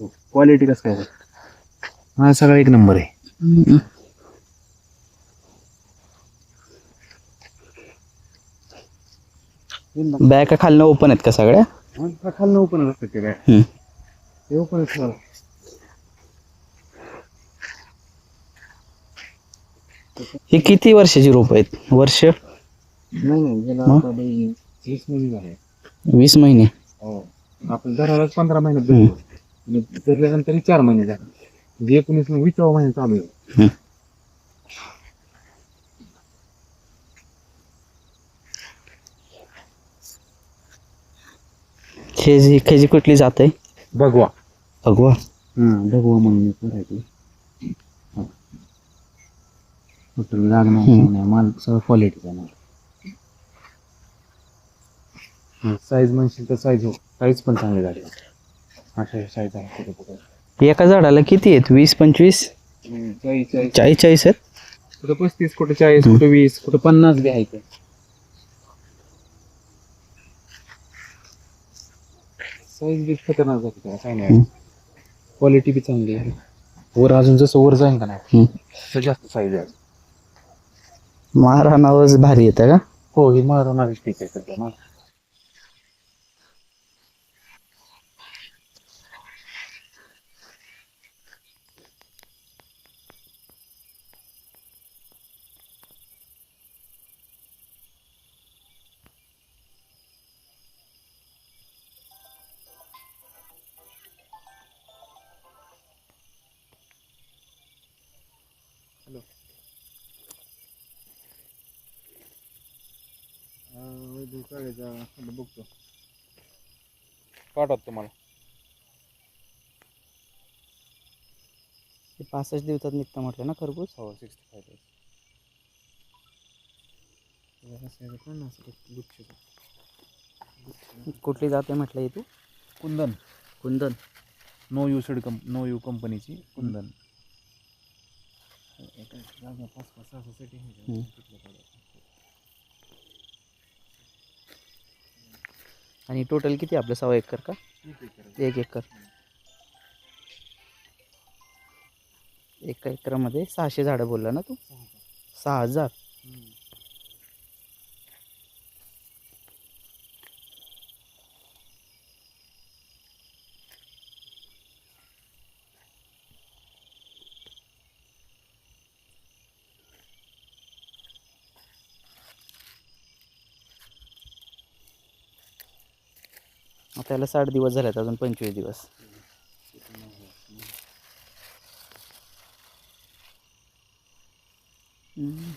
Quality कसं काय हा सगळा एक नंबर आहे. बॅग खालनं ओपन आहेत का सगळ्या? खालनं ओपन असतं ते हम्म. ओपन ही किती वर्षाची रोप आहेत? वर्ष? नाही नाही गेला मग? आता बाई वीस महिने झाले. वीस महिने. हो. आपण दरालाच पंधरा महिन्यात आणि धरल्यानंतर चार महिने झाले. म्हणजे एकोणीस विसावा महिना चालू आहे. खेजी खेजी कुठली जात आहे? भगवा. भगवा? हां भगवा म्हणून करायची हॉटेल लागणार हम्म. नाही माल सगळं क्वालिटीचा माल. साईज म्हणशील तर साईज हो. साईज पण चांगली झाली आहे एका झाडाला किती आहेत? वीस पंचवीस? चाळीस चाळीस चाळीस चाळीस आहेत? कुठं पस्तीस कुठं चाळीस कुठं वीस कुठं पन्नास बी आहे ते साईज बी खतरनाक झाली त्याला काय नाही. क्वालिटी बी चांगली आहे. वर अजून जसं वर जाईल का नाही? हम्म. तसं जास्त साईज आहे. महाराणावच भारी येतं का? हो ही मारवणारी ठीक आहे. सध्या ना बघतो पाठवत तुम्हाला. ते पासष्ट दिवसात निघतं म्हटलं ना खरबूज? हो सिक्स्टी फाय कुठली जाते म्हटलं हे तू? Kundan. Kundan. No you said कंप नो यू कंपनीची कुंदन. पाच पाच सहा साठी आणि टोटल किती आपलं सव्वा एकर का? एक एकर एका एकरामध्ये सहाशे झाडं बोलला ना तू? सहा हजार. आता त्याला साठ दिवस झालेत अजून पंचवीस दिवस हम्म.